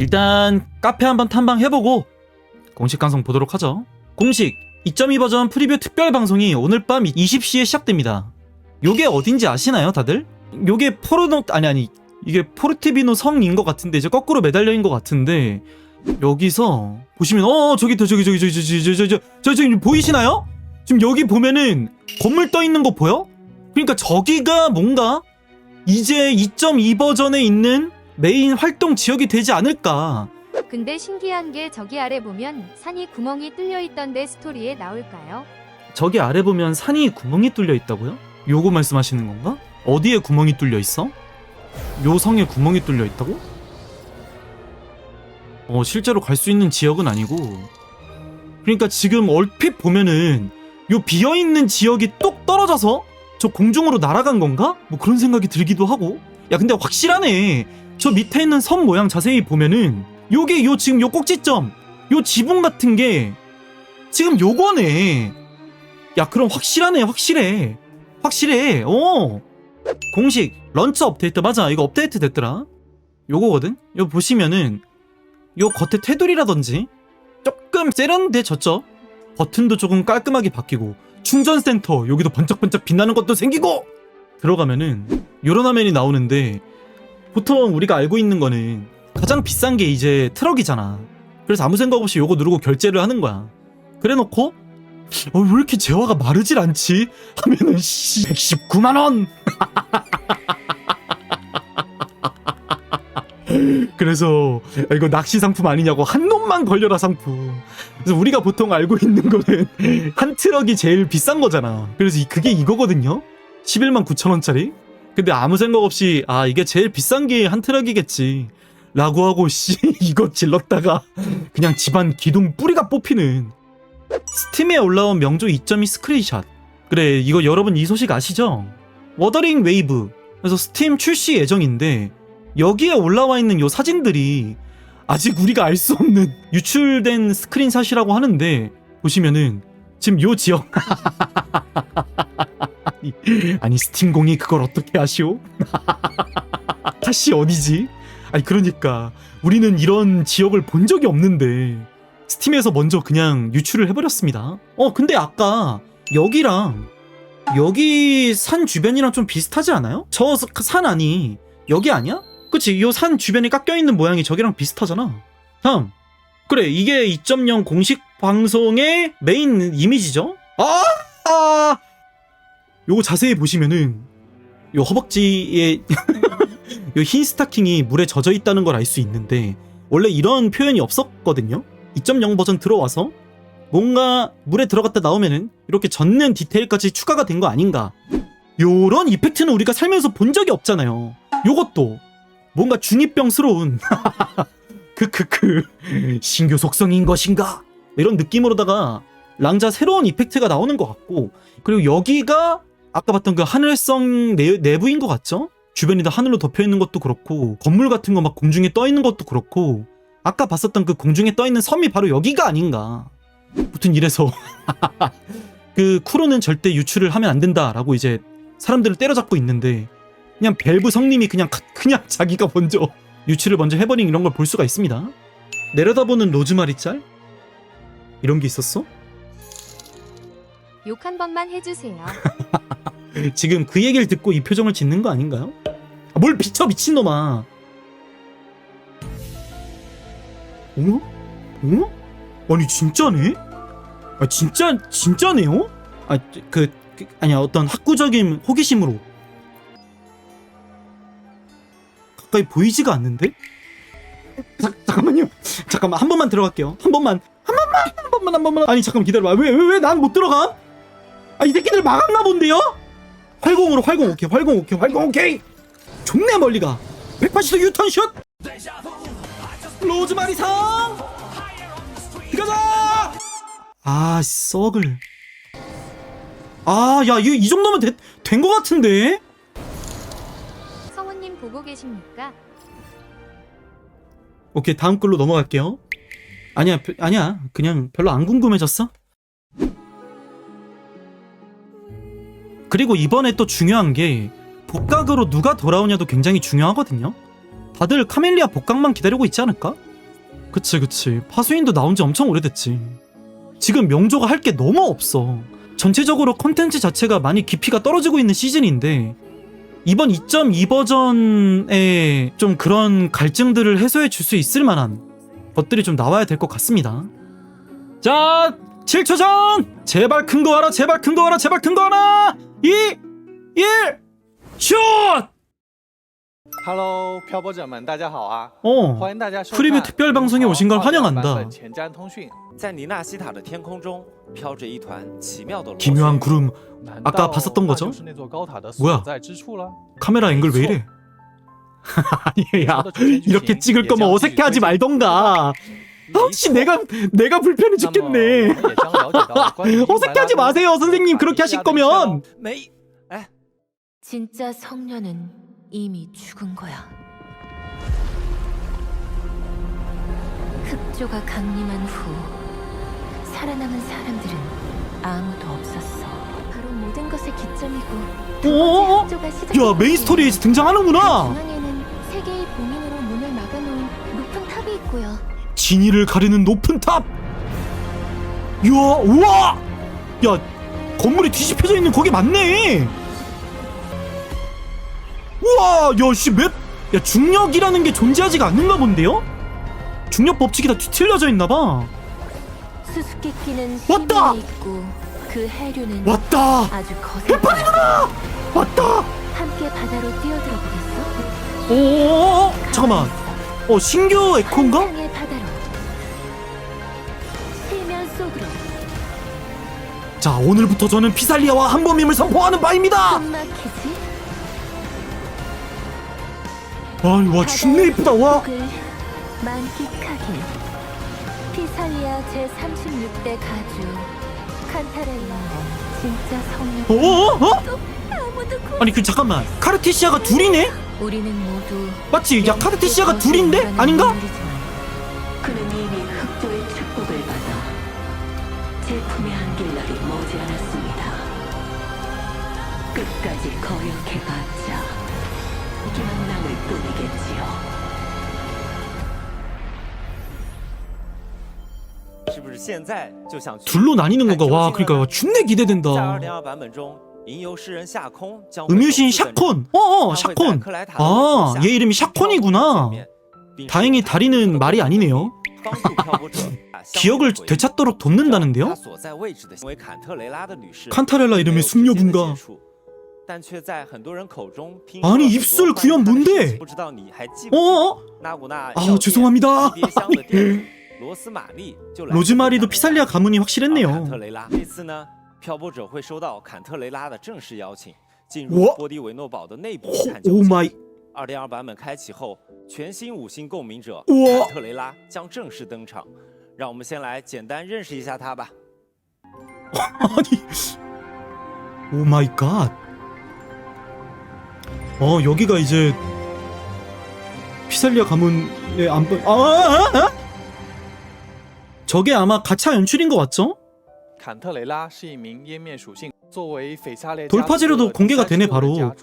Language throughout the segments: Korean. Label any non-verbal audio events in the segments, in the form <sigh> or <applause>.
일단 카페 한번 탐방해보고 공식 방송 보도록 하죠. 공식 2.2 버전 프리뷰 특별 방송이 오늘 밤 20시에 시작됩니다. 요게 어딘지 아시나요, 다들? 요게 포르노 아니 아니 이게 포르티비노 성인 것 같은데 이제 거꾸로 매달려인 것 같은데 여기서 보시면 어 저기 저 저기 저기 저기 저기 저기 저기 저기 저기 보이시나요? 지금 여기 보면은 건물 떠 있는 거 보여? 그러니까 저기가 뭔가 이제 2.2 버전에 있는 메인 활동 지역이 되지 않을까. 근데 신기한 게 저기 아래 보면 산이 구멍이 뚫려 있던데 스토리에 나올까요? 저기 아래 보면 산이 구멍이 뚫려 있다고요? 요거 말씀하시는 건가? 어디에 구멍이 뚫려 있어? 요 성에 구멍이 뚫려 있다고? 어, 실제로 갈 수 있는 지역은 아니고. 그러니까 지금 얼핏 보면은 요 비어 있는 지역이 똑 떨어져서 저 공중으로 날아간 건가? 뭐 그런 생각이 들기도 하고. 야, 근데 확실하네. 저 밑에 있는 섬 모양 자세히 보면은 요게 요 지금 요 꼭지점, 요 지붕 같은 게 지금 요거네. 야, 그럼 확실하네, 확실해. 확실해, 어. 공식, 런처 업데이트, 맞아. 이거 업데이트 됐더라. 요거거든? 요 보시면은, 요 겉에 테두리라든지, 조금 세련돼졌죠? 버튼도 조금 깔끔하게 바뀌고, 충전센터, 여기도 번쩍번쩍 빛나는 것도 생기고! 들어가면은, 요런 화면이 나오는데, 보통 우리가 알고 있는 거는, 가장 비싼 게 이제 트럭이잖아. 그래서 아무 생각 없이 요거 누르고 결제를 하는 거야. 그래 놓고 어, 왜 이렇게 재화가 마르질 않지? 하면은 씨 119만 원. <laughs> 그래서 야, 이거 낚시 상품 아니냐고 한 놈만 걸려라 상품. 그래서 우리가 보통 알고 있는 거는 <laughs> 한 트럭이 제일 비싼 거잖아. 그래서 이- 그게 이거거든요. 11만 9천 원짜리. 근데 아무 생각 없이 아 이게 제일 비싼 게 한 트럭이겠지. 라고 하고 씨 <laughs> 이거 질렀다가 그냥 집안 기둥 뿌리가 뽑히는 스팀에 올라온 명조 2.2 스크린샷. 그래, 이거 여러분 이 소식 아시죠? 워더링 웨이브. 그래서 스팀 출시 예정인데, 여기에 올라와 있는 요 사진들이 아직 우리가 알 수 없는 <laughs> 유출된 스크린샷이라고 하는데, 보시면은, 지금 요 지역. <laughs> 아니, <laughs> 아니, 스팀공이 그걸 어떻게 아시오? <laughs> 다시 어디지? 아니, 그러니까, 우리는 이런 지역을 본 적이 없는데, 스팀에서 먼저 그냥 유출을 해버렸습니다. 어, 근데 아까 여기랑 여기 산 주변이랑 좀 비슷하지 않아요? 저 산 아니 여기 아니야? 그치? 요 산 주변에 깎여있는 모양이 저기랑 비슷하잖아. 다음. 그래, 이게 2.0 공식 방송의 메인 이미지죠? 아! 아! 요거 자세히 보시면은 요 허벅지에 <laughs> 요 흰 스타킹이 물에 젖어 있다는 걸 알 수 있는데 원래 이런 표현이 없었거든요. 2.0 버전 들어와서 뭔가 물에 들어갔다 나오면은 이렇게 젖는 디테일까지 추가가 된 거 아닌가. 요런 이펙트는 우리가 살면서 본 적이 없잖아요. 요것도 뭔가 중이병스러운 크크크 <laughs> 신규 속성인 것인가 이런 느낌으로다가 랑자 새로운 이펙트가 나오는 것 같고 그리고 여기가 아까 봤던 그 하늘성 내, 내부인 것 같죠? 주변이 다 하늘로 덮여 있는 것도 그렇고 건물 같은 거 막 공중에 떠 있는 것도 그렇고 아까 봤었던 그 공중에 떠 있는 섬이 바로 여기가 아닌가. 무튼 이래서 <laughs> 그 쿠로는 절대 유출을 하면 안 된다라고 이제 사람들을 때려잡고 있는데 그냥 벨브 성님이 그냥 가- 그냥 <laughs> 자기가 먼저 유출을 먼저 해버린 이런 걸 볼 수가 있습니다. 내려다보는 로즈마리 짤 이런 게 있었어? 욕 한 번만 해주세요. <laughs> 지금 그 얘기를 듣고 이 표정을 짓는 거 아닌가요? 아, 뭘 비춰 미친놈아. 어? 어? 아니 진짜네? 아 진짜 진짜네요? 아그 그, 아니야 어떤 학구적인 호기심으로 가까이 보이지가 않는데? 자, 잠깐만요. 잠깐만 한 번만 들어갈게요. 한 번만 한 번만 한 번만 한 번만 아니 잠깐 기다려봐 왜 왜 왜 난 못 들어가? 아 이 새끼들 막았나 본데요? 활공으로 활공 오케이 활공 오케이 활공 오케이. 존내 멀리 가. 180도 유턴 슛 로즈마리 상. 가자! 아 썩을. 아야 이거 이 정도면 된거 같은데? 성우님 보고 계십니까? 오케이 다음 글로 넘어갈게요. 아니야 별- 아니야. 그냥 별로 안 궁금해졌어 그리고 이번에 또 중요한 게 복각으로 누가 돌아오냐도 굉장히 중요하거든요. 다들 카멜리아 복각만 기다리고 있지 않을까? 그치 그치. 파수인도 나온 지 엄청 오래됐지. 지금 명조가 할 게 너무 없어. 전체적으로 컨텐츠 자체가 많이 깊이가 떨어지고 있는 시즌인데 이번 2.2 버전에 좀 그런 갈증들을 해소해 줄 수 있을 만한 것들이 좀 나와야 될 것 같습니다. 자 7초 전! 제발 큰 거 하라 제발 큰 거 하라 제발 큰 거 하라 2 1 슛! Hello，漂泊者们，大家好啊！ 어 欢迎大家收看 프리뷰 특별 방송에 오신 걸 版 환영한다 本前瞻通讯。在尼纳西塔的天空中飘着一团奇妙的螺旋 기묘한 구름 难 아까 道 봤었던 那 거죠 就是那座高塔的 뭐야 所在之处了。 카메라 앵글 왜 이래 아니 야 我的主线剧情 이렇게 찍을 也 거면 将继续 어색해하지 推进 말던가 没 어? 혹시 내가 내가 불편해 죽겠네. <laughs> 어색해하지 마세요, 선생님. 그렇게 하실 거면 진짜 성녀는 이미 죽은 거야. 흑조가 강림한 후 살아남은 사람들은 아무도 없었어. 바로 모든 것의 기점이고 두 흑조가 어? 어? 시작. 야 메인 스토리에 등장하는구나. 중앙에는 세계의 봉인으로 문을 막아놓은 높은 탑이 있고요. 진이를 가르는 높은 탑! 이야 우와! 야 건물이 뒤집혀져 있는 거기 맞네! 우와 야 씨 맵 야 중력이라는 게 존재하지가 않는가 본데요? 중력 법칙이 다 뒤틀려져 있나 봐! 수수께끼는 왔다! 있고 그 해류는 왔다! 아주 거야. 왔다! 함께 바다로 뛰어들어 보겠어? 오 잠깐만. 어 신규 에코인가? 자 오늘부터 저는 피살리아와 한범임을 선포하는 바입니다 숨막히지 아니 와 존나 이쁘다 와 만끽하길 피살리아 제 36대 가주 칸타렐라 진짜 성령 어? 어? 구... 아니 그 잠깐만 카르티시아가 둘이네? 우리는 모두 맞지? 야 카르티시아가 둘인데? 아닌가? 그는 이미 흑조의 축복을 받아 제품의 한길 날 나쁘지 않았습니다. 끝까지 거역해봤자 기만남을 뿐이겠지요. 둘로 나뉘는 건가? 와, 그러니까 준내 기대된다. 음유신 샤콘. 어, 어, 샤콘. 아, 얘 이름이 샤콘이구나. 다행히 다리는 말이 아니네요. <laughs> 기억을 相互回忆 되찾도록 他 돕는다는데요? 所在位置的为坎特雷拉的女士 칸타렐라 没 이름이 有直接的 숙녀군가 接触但却在很多人口中听 아니 说了很多 입술 关于 구현 她的事 뭔데 情不知道你还记不记得 어어? 纳古纳 아우 죄송합니다 蝶香的店主罗斯玛丽就来自 로즈마리도 坎特雷拉 피살리아 가문이 坎 확실했네요 特雷拉这次呢，漂泊者会收到坎特雷拉的正式邀请，进入我波迪维诺堡的内部 호, 探究。 오마이 二点二版本开启后，全新五星共鸣者我坎特雷拉将正式登场。 让我们先来简单认识一下他吧。 <laughs> 아니 오마이 갓. 어 여기가 이제 피살리아 가문의 안본 아, 아, 아, 아? 저게 아마 가차 연출인 것 같죠? 坎特雷拉是一名湮灭属性，作为斐萨列 돌파제로도 공개가 되네, 바로.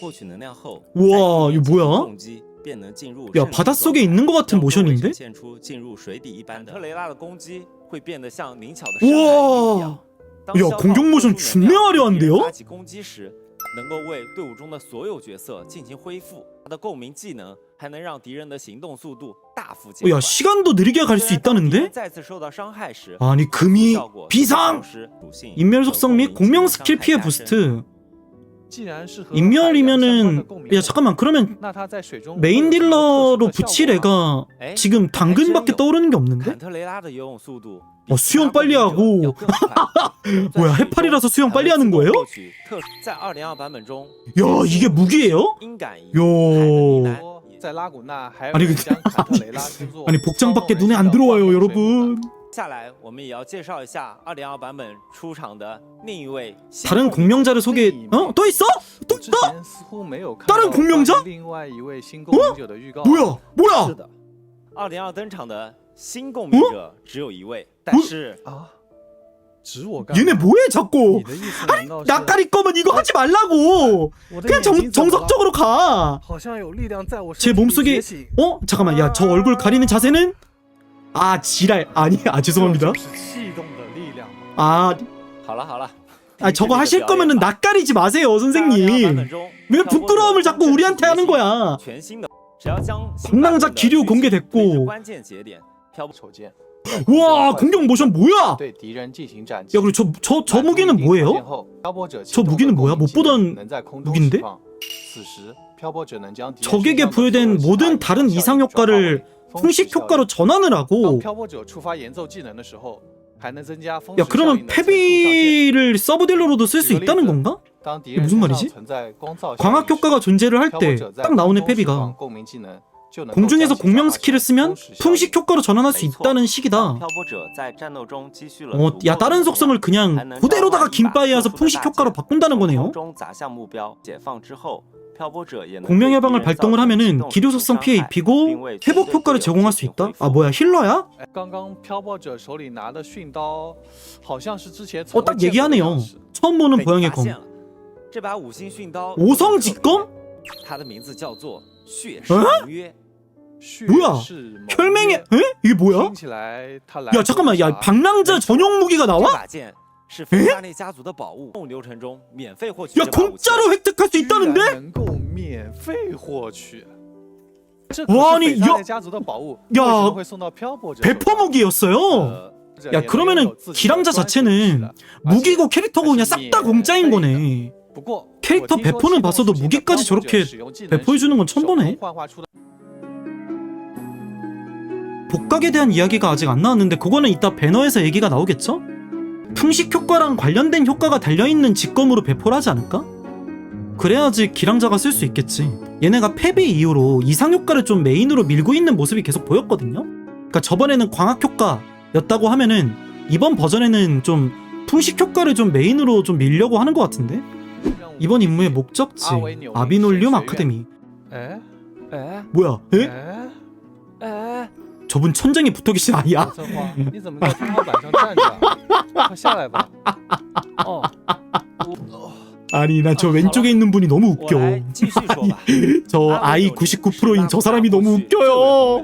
获取能量后， 우와, 再 이거 进入 뭐야? 攻击便能进入 야 바닷속에 있는 것 같은 모션인데? 우와 야 공격 모션 존내 화려한데요? 야 시간도 느리게 갈 수 있다는데? 아니 금이 비상! 인멸 속성 및 공명 스킬 피해 부스트 인멸이면은 야 잠깐만 그러면 메인 딜러로 붙일 애가 지금 당근밖에 떠오르는 게 없는데? 어 수영 빨리 하고 뭐야 해파리라서 수영 빨리 하는 거예요? 야 이게 무기예요? 요 <laughs> 아니 아니 복장밖에 눈에 안 들어와요 여러분 下来，我们也要介绍一下二零二版本出场的另一位新 다른 共鸣 공명자를 소개 어? 또 있어? 我之前似乎没有看 다른 到 공명자 关于另外一位新共鸣者的预告。 뭐야 是 뭐야 的，二零二登场的新共鸣者只有一位，但是啊？指我干嘛？ 얘네 뭐해 자꾸 你的意思难道是 낯가리 거면 이거 하지 말라고 我的 그냥 眼 정, 睛怎么了 정석적으로 가 好像有力量在我 제 身体里 몸속에 觉醒 어? 잠깐만 야 저 얼굴 가리는 자세는 아 지랄 아니 아 죄송합니다 这就是气动的力量嘛。 아 好了好了， 아 저거 하실 거면은 낯가리지 마세요 版 선생님 本中 왜 부끄러움을 자꾸 우리한테 하는 거야 全新的，只要将 방랑자 기류 공개됐고 关键节点漂泊手剑， 와 공격 모션 뭐야 对敌人进行斩击。 야 그리고 저 저 저 무기는 뭐예요? 저 무기는 뭐야? 못 보던 무기인데? 此时漂泊者能将敌人 적에게 身上的 부여된 所有 모든 其他 다른 效应 이상 转化为 효과를 风 풍식 효과로 전환을 하고 야 그러면 패비를 서브 딜러로도 쓸 수 있다는 건가? 이게 무슨 말이지? 광학 효과가 존재를 할 때 딱 나오는 패비가 공중에서 공명 스킬을 쓰면 풍식 효과로 전환할 수 있다는 식이다. 어, 야 다른 속성을 그냥 그대로다가 긴바이에서 풍식 효과로 바꾼다는 거네요. 공명 예방을 발동을 하면은 기류 속성 피해 입히고 회복 효과를 제공할 수 있다. 아 뭐야 힐러야? 어 딱 얘기하네요. 처음 보는 네, 보양의 검. 오성 직검? 네. 어? 뭐야? 혈맹의 에? 이게 뭐야? 야 잠깐만 야 방랑자 전용 무기가 나와? 에? 야 공짜로 획득할 수 있다는데? 와 아니 야, 야 배퍼무기였어요? 야 그러면은 기랑자 자체는 무기고 캐릭터고 그냥 싹 다 공짜인 거네 캐릭터 배포는 봤어도 무기까지 저렇게 배포해주는 건 처음 보네 복각에 대한 이야기가 아직 안 나왔는데 그거는 이따 배너에서 얘기가 나오겠죠? 풍식 효과랑 관련된 효과가 달려있는 직검으로 배포를 하지 않을까? 그래야지 기량자가 쓸 수 있겠지 얘네가 패배 이후로 이상 효과를 좀 메인으로 밀고 있는 모습이 계속 보였거든요 그러니까 저번에는 광학 효과였다고 하면은 이번 버전에는 좀 풍식 효과를 좀 메인으로 좀 밀려고 하는 것 같은데 이번 임무의 목적지 아비놀륨 아카데미 뭐야? 에? 저분 천장에 붙어 계신 아이야? 아니 나 저 왼쪽에 있는 분이 너무 웃겨 아니, 저 아이 99%인 저 사람이 너무 웃겨요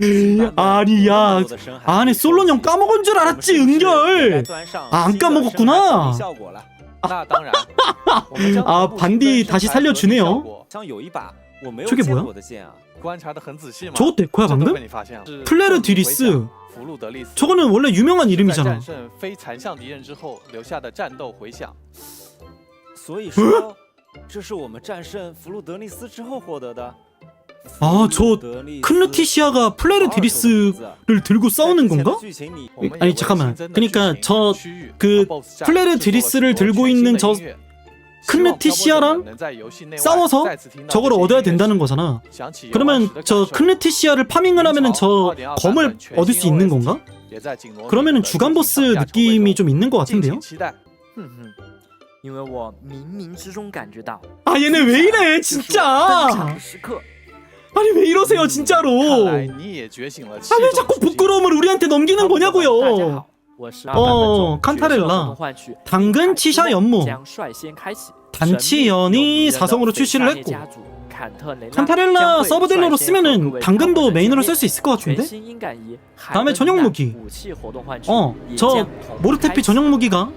음, 아니야. 아니 솔론형 까먹은 줄 알았지 은결. 아, 안 까먹었구나. <laughs> 아 반디 다시 살려주네요. 저게 뭐야? 저것도 데코야 방금? 플레르 디리스. 저거는 원래 유명한 이름이잖아. 에? 아, 저 클루티시아가 플레르드리스를 들고 싸우는 건가? 아니 잠깐만. 그러니까 저 그 플레르드리스를 들고 있는 저 클레티시아랑 싸워서 저걸 얻어야 된다는 거잖아. 그러면 저 클레티시아를 파밍을 하면은 저 검을 얻을 수 있는 건가? 그러면은 주간 보스 느낌이 좀 있는 것 같은데요? 음, 음. 아 얘네 왜 이래 진짜! 음, 아니 왜 이러세요 看 진짜로 来你也觉醒了气 아 왜 动 자꾸 属性 부끄러움을 우리한테 넘기는 大家 거냐고요 好，我是 어 二版本中 칸타렐라 角色活动换取 당근 치샤 연모 将率先开启 단치연이 사성으로 출시를 했고 칸타렐라 서브딜러로 쓰면은 당근도 메인으로 쓸 수 있을 것 같은데? 다음에 전용 무기. 어, 저 모르테피 전용 무기가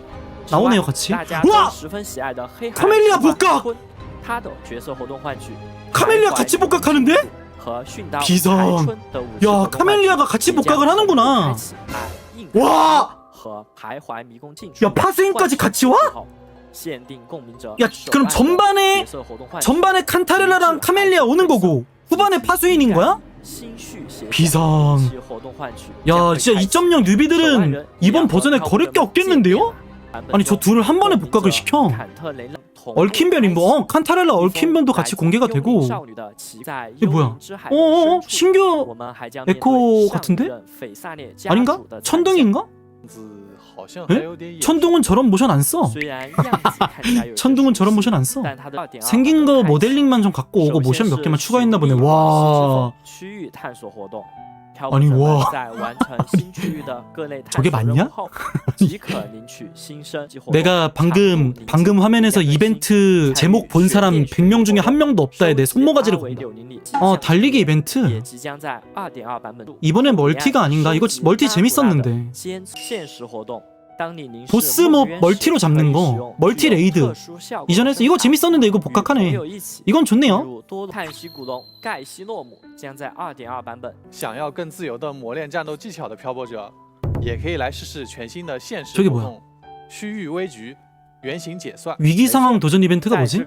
나오네요 같이 우와! 카멜리아 복각! 카멜리아 같이 복각하는데? 비상. 야, 카멜리아가 같이 복각을 하는구나. 와! 야, 파수인까지 같이 와? 야, 그럼 전반에 전반에 칸타렐라랑 카멜리아 오는 거고 후반에 파수인인 거야? 비상. 야 진짜 2.0 뉴비들은 이번 버전에 거를 게 없겠는데요? 아니 저 둘을 한 번에 복각을 시켜 어, 얽힌 변이 뭐 어, 칸타렐라 얽힌 변도 같이 공개가 되고 이게 뭐야? 어어어 신규 에코 같은데? 아닌가? 천둥인가? 에? 천둥은 저런 모션 안 써. <laughs> 천둥은 저런 모션 안 써. 생긴 거 모델링만 좀 갖고 오고 모션 몇 개만 추가했나 보네. 와. 아니, 와. 저게 맞냐? 내가 방금 방금 화면에서 이벤트 제목 본 사람 100명 중에 한 명도 없다에 내 손모가지를 본다. 어 달리기 이벤트. 이번엔 멀티가 아닌가? 이거 지- 멀티 재밌었는데. 보스몹 멀티로 잡는 거 멀티 레이드. 이전에서 이거 재밌었는데 이거 복각하네. 이건 좋네요. 저게 뭐야? 위기 상황 도전 이벤트가 뭐지?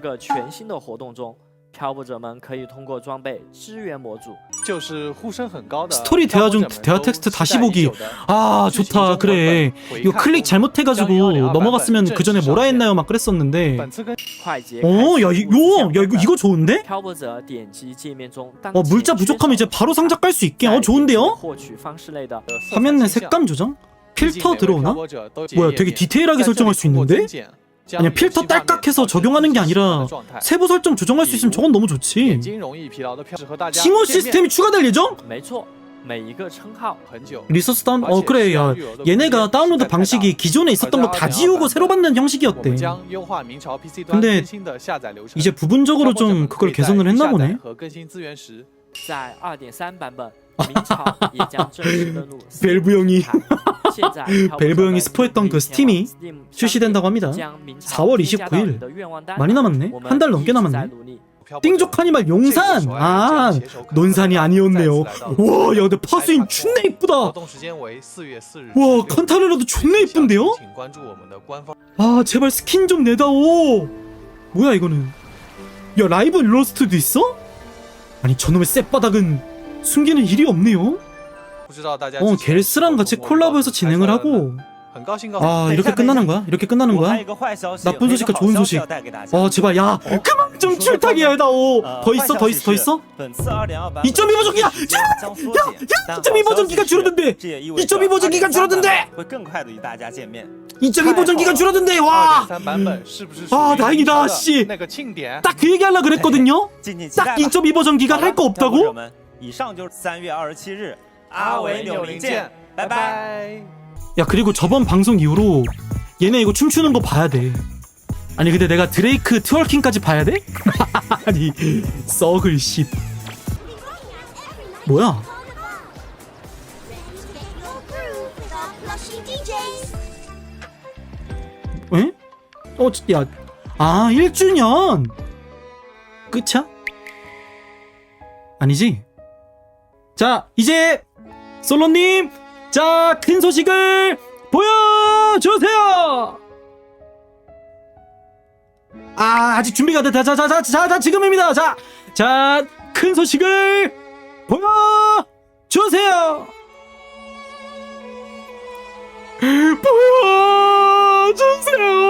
스토리 대화 중 대화 텍스트 다시 보기. 아 좋다 그래. 이거 클릭 잘못해가지고 넘어갔으면 그 전에 뭐라 했나요? 막 그랬었는데. 어야 이거 이거 좋은데? 어 물자 부족하면 이제 바로 상자 깔 수 있게. 어 좋은데요? 화면 내 색감 조정? 필터 들어오나? 뭐야 되게 디테일하게 설정할 수 있는데? 아니야 필터 딸깍해서 적용하는 게 아니라 세부 설정 조정할 수 있으면 저건 너무 좋지. 칭호 시스템이 추가될 예정? 리소스 다운 어 그래 야. 얘네가 다운로드 방식이 기존에 있었던 거 다 지우고 새로 받는 형식이었대. 근데 이제 부분적으로 좀 그걸 개선을 했나 보네. 在2.3版本，明朝也将正式登陆 벨브 형이 现在 벨브 형이 스포했던 그 스팀이 출시된다고 합니다. 4월 29일. 많이 남았네. 한 달 넘게 남았네. 띵족 카니발 용산! 아, 논산이 아니었네요. 와, 야, 근데 파수인 존나 이쁘다. 와, 칸타르라도 존나 이쁜데요? 아, 제발 스킨 좀 내다오. 뭐야, 이거는. 야, 라이브 일러스트도 있어? 아니, 저놈의 쌔바닥은 숨기는 일이 없네요. 어, 겔스랑 같이 콜라보해서 진행을 하고 아 이렇게 끝나는 거야? 이렇게 끝나는 거야? 나쁜 소식과 좋은 소식. 아 제발 야 그만 좀 출타기야 다오. 더 있어 더 있어 더 있어. 2.2 버전기야. 야야 2.2 버전기가 줄어든대. 2.2 버전기가 줄어든대. 2.2 버전기가 줄어든대. 와. 아 다행이다 씨. 딱 그 얘기하려 그랬거든요. 딱 2.2 버전기가 할 거 없다고? 们，以上就是三月二十七日阿维纽林见，拜拜。 야, 그리고 저번 방송 이후로 얘네 이거 춤추는 거 봐야 돼. 아니, 근데 내가 드레이크 트월킹까지 봐야 돼? <laughs> 아니, 썩을 씨. 뭐야? 에? 어, 저- 야, 아, 1주년! 끝이야? 아니지? 자, 이제, 솔로님! 자, 큰 소식을 보여주세요! 아, 아직 준비가 돼. 자, 자, 자, 자, 자, 자, 지금입니다. 자, 자, 큰 소식을 보여주세요! <gasps> 보여주세요!